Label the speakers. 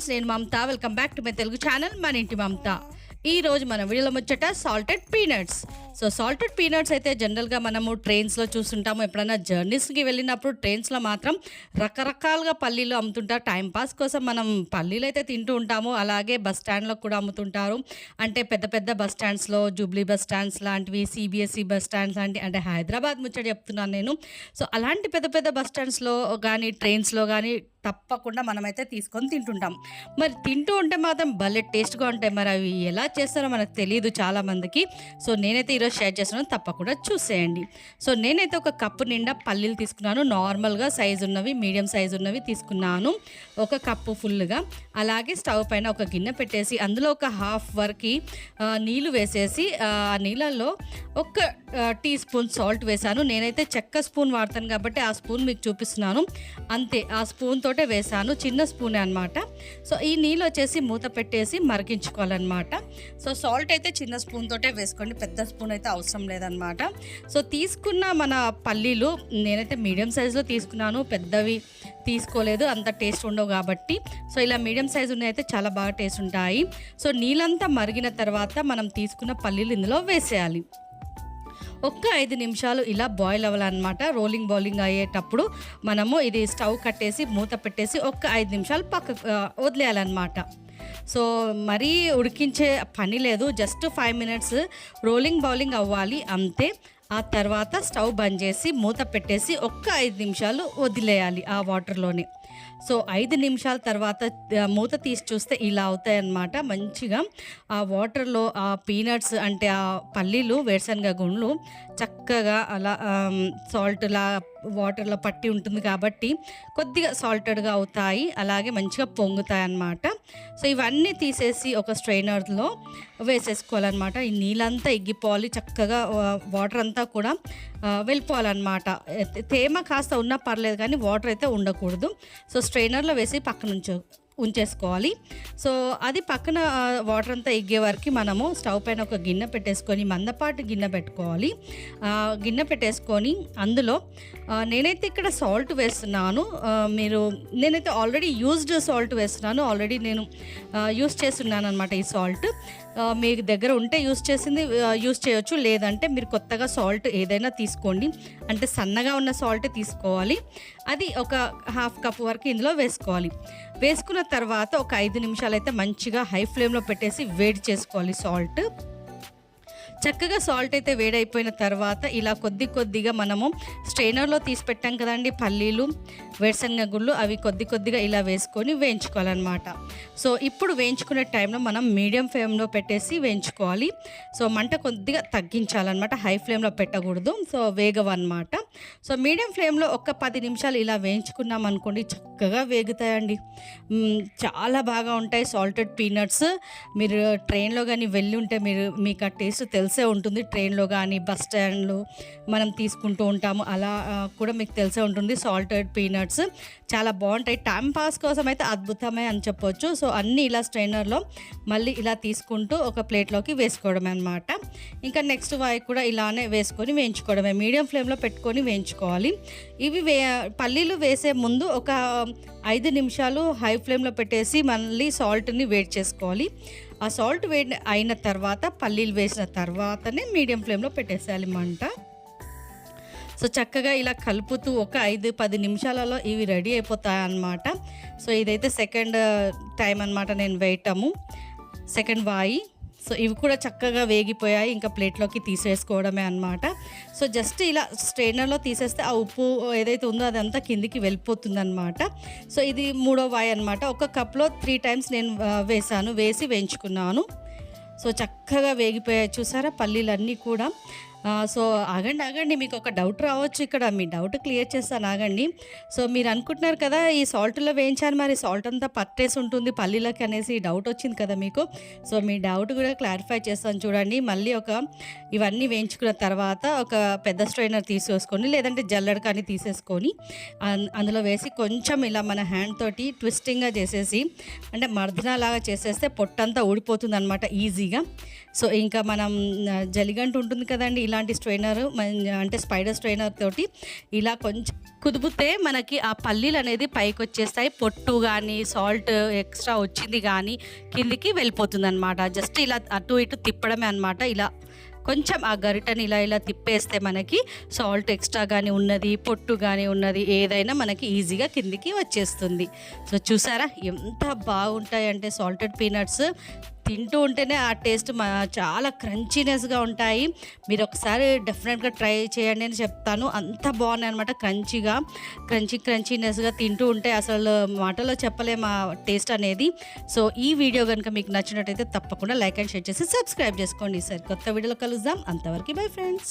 Speaker 1: Friends నేను Mamata. Welcome back to my Telugu channel మన ఇంటి మమత. ఈ రోజు మన వీడియోలో ముచ్చట salted peanuts so salted peanuts అయితే జనరల్గా మనము ట్రైన్స్లో చూస్తుంటాము. ఎప్పుడైనా జర్నీస్కి వెళ్ళినప్పుడు ట్రైన్స్లో మాత్రం రకరకాలుగా పల్లీలు అమ్ముతుంటారు టైంపాస్ కోసం మనం పల్లీలు అయితే తింటూ ఉంటాము. అలాగే బస్ స్టాండ్లో కూడా అమ్ముతుంటారు. అంటే పెద్ద పెద్ద బస్ స్టాండ్స్లో జూబ్లీ బస్ స్టాండ్స్ లాంటివి సిబిఎస్ఈ బస్ స్టాండ్స్ లాంటి అంటే హైదరాబాద్ ముచ్చట చెప్తున్నాను నేను. సో అలాంటి పెద్ద పెద్ద బస్ స్టాండ్స్లో కానీ ట్రైన్స్లో కానీ తప్పకుండా మనమైతే తీసుకొని తింటుంటాం. మరి తింటూ ఉంటే మాత్రం భలే టేస్ట్గా ఉంటాయి. మరి అవి ఎలా చేస్తారో మనకు తెలియదు చాలామందికి సో నేనైతే ఈరోజు షేర్ చేస్తున్నాను. తప్పకుండా చూసేయండి. సో నేనైతే ఒక కప్పు నిండా పల్లీలు తీసుకున్నాను. నార్మల్గా సైజు ఉన్నవి మీడియం సైజు ఉన్నవి తీసుకున్నాను. ఒక కప్పు ఫుల్గా. అలాగే స్టవ్ పైన ఒక గిన్నె పెట్టేసి అందులో ఒక హాఫ్ వరకు నీళ్ళు నీళ్ళు వేసేసి ఆ నీళ్ళల్లో ఒక టీ స్పూన్ సాల్ట్ వేశాను. నేనైతే చెక్క స్పూన్ వాడతాను కాబట్టి ఆ స్పూన్ మీకు చూపిస్తున్నాను. అంతే ఆ స్పూన్తో తోటే వేసాను చిన్న స్పూనే అనమాట సో ఈ నీళ్ళు వచ్చేసి మూత పెట్టేసి మరిగించుకోవాలన్నమాట. సో సాల్ట్ అయితే చిన్న స్పూన్ తోటే వేసుకోండి పెద్ద స్పూన్ అయితే అవసరం లేదనమాట సో తీసుకున్న మన పల్లీలు నేనైతే మీడియం సైజులో తీసుకున్నాను పెద్దవి తీసుకోలేదు అంత టేస్ట్ ఉండవు కాబట్టి. సో ఇలా మీడియం సైజు ఉన్నాయి అయితే చాలా బాగా టేస్ట్ ఉంటాయి. సో నీళ్ళంతా మరిగిన తర్వాత మనం తీసుకున్న పల్లీలు ఇందులో వేసేయాలి. ఒక్క ఐదు నిమిషాలు ఇలా బాయిల్ అవ్వాలన్నమాట. రోలింగ్ బౌలింగ్ అయ్యేటప్పుడు మనము ఇది స్టవ్ కట్టేసి మూత పెట్టేసి ఒక్క ఐదు నిమిషాలు పక్క వదిలేయాలన్నమాట. సో మరీ ఉడికించే పని లేదు. Just five minutes rolling boiling అవ్వాలి అంతే. ఆ తర్వాత స్టవ్ బంద్ చేసి మూత పెట్టేసి ఒక్క ఐదు నిమిషాలు వదిలేయాలి ఆ వాటర్లోనే. సో ఐదు నిమిషాల తర్వాత మూత తీసి చూస్తే ఇలా అవుతాయన్నమాట. మంచిగా ఆ వాటర్లో ఆ పీనట్స్ అంటే ఆ పల్లీలు వేరుశనగ గుండ్లు చక్కగా అలా సాల్ట్లా వాటర్లో పట్టి ఉంటుంది కాబట్టి కొద్దిగా సాల్టెడ్గా అవుతాయి అలాగే మంచిగా పొంగుతాయి అన్నమాట. సో ఇవన్నీ తీసేసి ఒక స్ట్రైనర్లో వేసేసుకోవాలన్నమాట. ఈ నీళ్ళంతా ఎగ్గిపోవాలి చక్కగా వాటర్ అంతా కూడా వెళ్ళిపోవాలన్నమాట. తేమ కాస్త ఉన్నా పర్లేదు కానీ వాటర్ అయితే ఉండకూడదు. సో స్ట్రైనర్లో వేసి పక్కన ఉంచు ఉంచేసుకోవాలి. సో అది పక్కన వాటర్ అంతా ఎగ్గే వరకు మనము స్టవ్ పైన ఒక గిన్నె పెట్టేసుకొని మందపాటి గిన్నె పెట్టుకోవాలి. గిన్నె పెట్టేసుకొని అందులో నేనైతే ఇక్కడ సాల్ట్ వేస్తున్నాను. మీరు నేనైతే ఆల్రెడీ యూజ్డ్ సాల్ట్ వేస్తున్నాను. ఆల్రెడీ నేను యూస్ చేస్తున్నాను అనమాట ఈ సాల్ట్. మీ దగ్గర ఉంటే యూస్ చేసింది యూస్ చేయొచ్చు. లేదంటే మీరు కొత్తగా సాల్ట్ ఏదైనా తీసుకోండి. అంటే సన్నగా ఉన్న సాల్ట్ తీసుకోవాలి. అది ఒక హాఫ్ కప్ వరకు ఇందులో వేసుకోవాలి. వేసుకున్న తర్వాత ఒక ఐదు నిమిషాలు అయితే మంచిగా హై ఫ్లేమ్లో పెట్టేసి వేడి చేసుకోవాలి సాల్ట్. చక్కగా సాల్ట్ అయితే వేడైపోయిన తర్వాత ఇలా కొద్ది కొద్దిగా మనము స్ట్రైనర్లో తీసి పెట్టాం కదండి పల్లీలు వేరుశనగ గుళ్ళు అవి కొద్ది కొద్దిగా ఇలా వేసుకొని వేయించుకోవాలన్నమాట. సో ఇప్పుడు వేయించుకునే టైంలో మనం మీడియం ఫ్లేమ్లో పెట్టేసి వేయించుకోవాలి. సో మంట కొద్దిగా తగ్గించాలన్నమాట హై ఫ్లేమ్లో పెట్టకూడదు. సో వేగవన్నమాట. సో మీడియం ఫ్లేమ్లో ఒక పది నిమిషాలు ఇలా వేయించుకున్నాం అనుకోండి చక్కగా వేగుతాయండి. చాలా బాగా ఉంటాయి సాల్టెడ్ పీనట్స్ మీరు ట్రైన్లో కానీ వెళ్ళి ఉంటే మీరు మీకు ఆ టేస్ట్ తెలుసు ఉంటుంది ట్రైన్లో కానీ బస్ స్టాండ్లో మనం తీసుకుంటూ ఉంటాము. అలా కూడా మీకు తెలిసే ఉంటుంది. సాల్టెడ్ పీనట్స్ చాలా బాగుంటాయి. టైం పాస్ కోసం అయితే అద్భుతమే అని చెప్పొచ్చు. సో అన్నీ ఇలా స్ట్రైనర్లో మళ్ళీ ఇలా తీసుకుంటూ ఒక ప్లేట్లోకి వేసుకోవడమే అనమాట ఇంకా నెక్స్ట్ వాయి కూడా ఇలానే వేసుకొని వేయించుకోవడమే. మీడియం ఫ్లేమ్లో పెట్టుకొని వేయించుకోవాలి. ఇవి వే పల్లీలు వేసే ముందు ఒక ఐదు నిమిషాలు హై ఫ్లేమ్లో పెట్టేసి మళ్ళీ సాల్ట్ని వేడి చేసుకోవాలి. ఆ సాల్ట్ వేడి అయిన తర్వాత పల్లీలు వేసిన తర్వాతనే మీడియం ఫ్లేమ్లో పెట్టేసేయాలి మంట. సో చక్కగా ఇలా కలుపుతూ ఒక ఐదు పది నిమిషాలలో ఇవి రెడీ అయిపోతాయి అన్నమాట సో ఇదైతే సెకండ్ టైం అన్నమాట నేను వేయటము. సెకండ్ వాయి. సో ఇవి కూడా చక్కగా వేగిపోయాయి ఇంకా ప్లేట్లోకి తీసేసుకోవడమే అనమాట సో జస్ట్ ఇలా స్ట్రైనర్లో తీసేస్తే ఆ ఉప్పు ఏదైతే ఉందో అదంతా కిందికి వెళ్ళిపోతుంది అనమాట సో ఇది మూడో వాయి అనమాట ఒక కప్లో త్రీ టైమ్స్ నేను వేసాను వేసి వేయించుకున్నాను. సో చక్కగా వేగిపోయాయి చూసారా పల్లీలన్నీ కూడా. సో ఆగండి ఆగండి మీకు ఒక డౌట్ రావచ్చు ఇక్కడ. మీ డౌట్ క్లియర్ చేస్తాను ఆగండి. సో మీరు అనుకుంటున్నారు కదా ఈ సాల్ట్లో వేయించాను మరి సాల్ట్ అంతా పట్టేసి ఉంటుంది పల్లీలకి అనేసి డౌట్ వచ్చింది కదా మీకు. సో మీ డౌట్ కూడా క్లారిఫై చేస్తాను చూడండి. మళ్ళీ ఒక ఇవన్నీ వేయించుకున్న తర్వాత ఒక పెద్ద స్ట్రైనర్ తీసేసుకొని లేదంటే జల్లెడ కానీ తీసేసుకొని అన్- అందులో వేసి కొంచెం ఇలా మన హ్యాండ్ తోటి ట్విస్టింగ్గా చేసేసి అంటే మర్దనలాగా చేసేస్తే పొట్టంతా ఊడిపోతుంది అనమాట ఈజీగా సో ఇంకా మనం ఆ, జలిగంటు ఉంటుంది కదండి ఇలాంటి స్ట్రైనర్ అంటే స్పైడర్ స్ట్రైనర్ తోటి ఇలా కొంచెం కుదిపితే మనకి ఆ పల్లీలు అనేది పైకి వచ్చేస్తాయి. పొట్టు కానీ సాల్ట్ ఎక్స్ట్రా వచ్చింది కానీ కిందికి వెళ్ళిపోతుంది అనమాట జస్ట్ ఇలా అటు ఇటు తిప్పడమే అనమాట ఇలా కొంచెం ఆ గరిటని ఇలా ఇలా తిప్పేస్తే మనకి సాల్ట్ ఎక్స్ట్రా కానీ ఉన్నది పొట్టు కానీ ఉన్నది ఏదైనా మనకి ఈజీగా కిందికి వచ్చేస్తుంది. సో చూసారా? ఎంత బాగుంటాయంటే సాల్టెడ్ పీనట్స్ తింటూ ఉంటేనే ఆ టేస్ట్ మా చాలా క్రంచీనెస్గా ఉంటాయి. మీరు ఒకసారి డెఫినెట్గా ట్రై చేయండి అని చెప్తాను. అంత బాగున్నాయి అనమాట క్రంచీగా. క్రంచీ క్రంచీనెస్గా తింటూ ఉంటే అసలు మాటలో చెప్పలేము ఆ టేస్ట్ అనేది. సో ఈ వీడియో కనుక మీకు నచ్చినట్టయితే తప్పకుండా లైక్ అండ్ షేర్ చేసి సబ్స్క్రైబ్ చేసుకోండి. సార్ కొత్త వీడియోలో కలుద్దాం. అంతవరకు బై ఫ్రెండ్స్